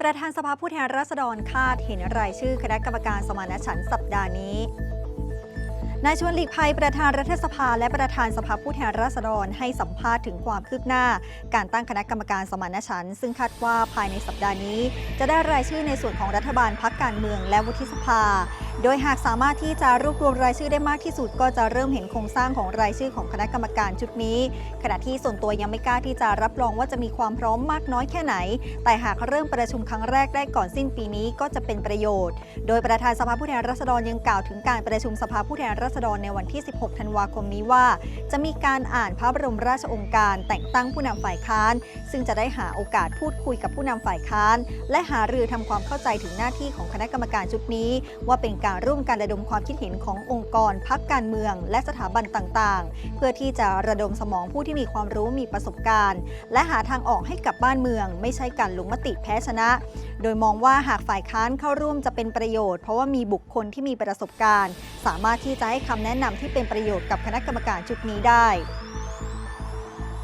ประธานสภาผู้แทนราษฎรคาดเห็นรายชื่อคณะกรรมการสมานฉันท์สัปดาห์นี้ นายชวนหลีกภัยประธานรัฐสภา และประธานสภาผู้แทนราษฎรให้สัมภาษณ์ถึงความคืบหน้า การตั้งคณะกรรมการสมานฉันท์ซึ่งคาดว่าภายในสัปดาห์นี้ จะได้รายชื่อในส่วนของรัฐบาลพักการเมืองและวุฒิสภา โดยหากสามารถที่จะรวบรวมรายชื่อได้มากที่สุด ก็จะเริ่มเห็นโครงสร้างของรายชื่อของคณะกรรมการชุดนี้ ขณะที่ส่วนตัวยังไม่กล้าที่จะรับรองว่าจะมีความพร้อมมากน้อยแค่ไหน แต่หากเริ่มประชุมครั้งแรกได้ก่อนสิ้นปีนี้ก็จะเป็นประโยชน์ โดยประธานสภาผู้แทนราษฎรยังกล่าวถึงการประชุมสภาผู้แทนราษฎรในวันที่ 16 ธันวาคมนี้ว่า จะมีการอ่านพระบรมราชโองการแต่งตั้งผู้นำฝ่ายค้าน ซึ่งจะได้หาโอกาสพูดคุยกับผู้นำฝ่ายค้าน และหารือทำความเข้าใจถึงหน้าที่ของคณะกรรมการชุดนี้ ว่าเป็นการร่วมกันระดมความคิดเห็นขององค์กรพักการเมือง และสถาบันต่างๆ เพื่อที่จะระดมสมองผู้ที่มีความรู้มีประสบการณ์ และหาทางออกให้กับบ้านเมือง ไม่ใช่การลงมติแพ้ชนะ โดยมองว่าหากฝ่ายค้านเข้าร่วมจะเป็นประโยชน์ เพราะว่ามีบุคคลที่มีประสบการณ์ สามารถที่จะให้คำแนะนำที่เป็นประโยชน์กับคณะกรรมการชุดนี้ได้